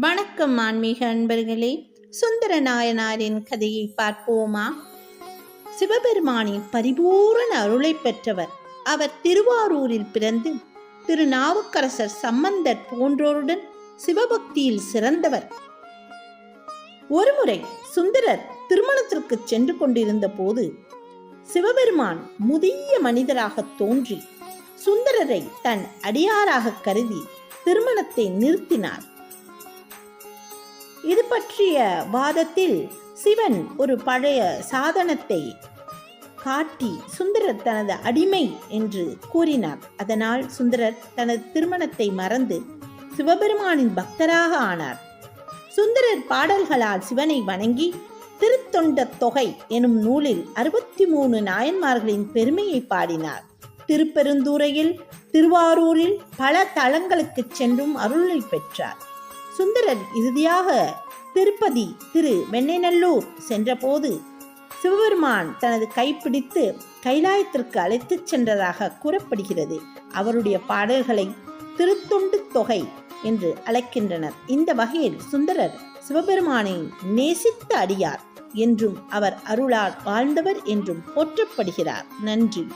வணக்கம் ஆன்மீக அன்பர்களே சுந்தர நாயனாரின் கதையை பார்ப்போமா? சிவபெருமானின் பரிபூரண அருளை பெற்றவர் அவர் திருவாரூரில் பிறந்து திருநாவுக்கரசர் சம்பந்தர் போன்றோருடன் சிவபக்தியில் சிறந்தவர். ஒருமுறை சுந்தரர் திருமணத்திற்கு சென்று கொண்டிருந்த போது சிவபெருமான் முதிய மனிதராக தோன்றி சுந்தரரை தன் அடியாராக கருதி திருமணத்தை நிறுத்தினார். இது பற்றிய வாதத்தில் சிவன் ஒரு பழைய சாதனத்தை காட்டி சுந்தரர் தனது அடிமை என்று கூறினார். அதனால் சுந்தரர் தனது திருமணத்தை மறந்து சிவபெருமானின் பக்தராக ஆனார். சுந்தரர் பாடல்களால் சிவனை வணங்கி திருத்தொண்ட தொகை எனும் நூலில் அறுபத்தி மூணு நாயன்மார்களின் பெருமையை பாடினார். திருப்பெருந்துறையில் திருவாரூரில் பல தலங்களுக்கு சென்றும் அருளை பெற்றார். சுந்தரர் இறுதியாக திருப்பதி திரு வெண்ணெய்நல்லூர் சென்றபோது சிவபெருமான் தனது கைப்பிடித்து கைலாயத்திற்கு அழைத்துச் சென்றதாக கூறப்படுகிறது. அவருடைய பாடல்களை திருத்தொண்டு தொகை என்று அழைக்கின்றனர். இந்த வகையில் சுந்தரர் சிவபெருமானை நேசித்த அடியார் என்றும் அவர் அருளால் வாழ்ந்தவர் என்றும் போற்றப்படுகிறார். நன்றி.